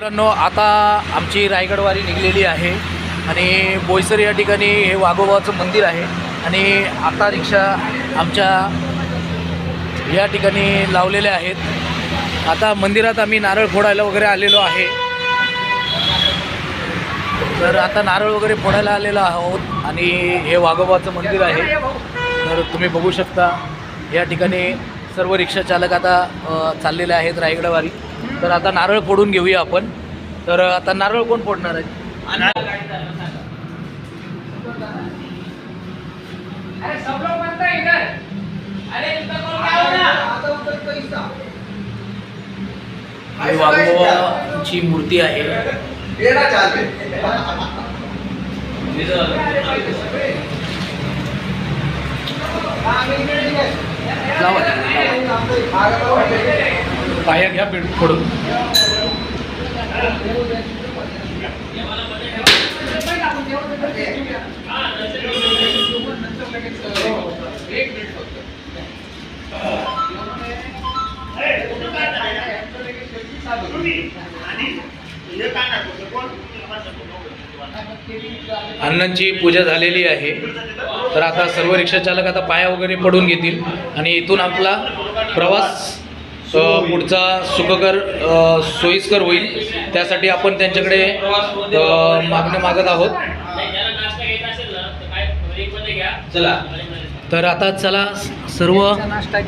मित्रांनो आता आमची रायगडवारी निघलेली आहे आणि बोईसर या ठिकाणी हे वाघोबाचं मंदिर आहे आणि आता रिक्षा आमच्या या ठिकाणी लावलेल्या आहेत. आता मंदिरात आम्ही नारळ फोडायला वगैरे आलेलो आहे. तर आता नारळ वगैरे फोडायला आलेलो आहोत आणि हे वाघोबाचं मंदिर आहे. तर तुम्ही बघू शकता या ठिकाणी सर्व रिक्षा चालक आता चाललेले आहेत रायगडवारी. तर आता नारळ फोडून घेऊया आपण. तर आता नारळ कोण फोडणार आहे? ही वाघोबाची मूर्ती आहे. लावा. पाया घ्या पेट फोडून अण्णांची पूजा झालेली आहे. तर आता सर्व रिक्षाचालक आता पाया वगैरे पडून घेतील. आणि इथून आपला प्रवास पुढचा सुखकर सोयीस्कर होईल त्यासाठी आपण त्यांच्याकडे मागणे मागत आहोत. चला. तर आता चला सर्व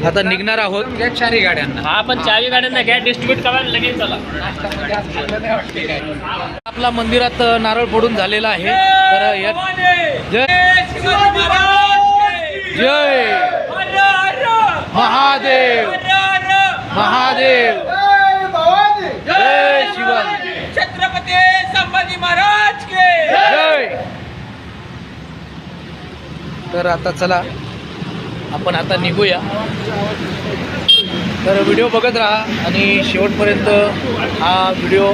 आता निघणार आहोत. चारही गाड्यांना. हा पण चावी गाड्यांना घ्या डिस्ट्रीब्यूट करा लगेच चला. आपला मंदिरात नारळ फोडून झालेला आहे. तर जय. जय! महादेव। महादेव। जय शिवाजी। छत्रपती संभाजी महाराज के। जय। तर आता चला आपण आता निघूया. तर व्हिडिओ बघत राहा आणि शेवटपर्यंत हा व्हिडिओ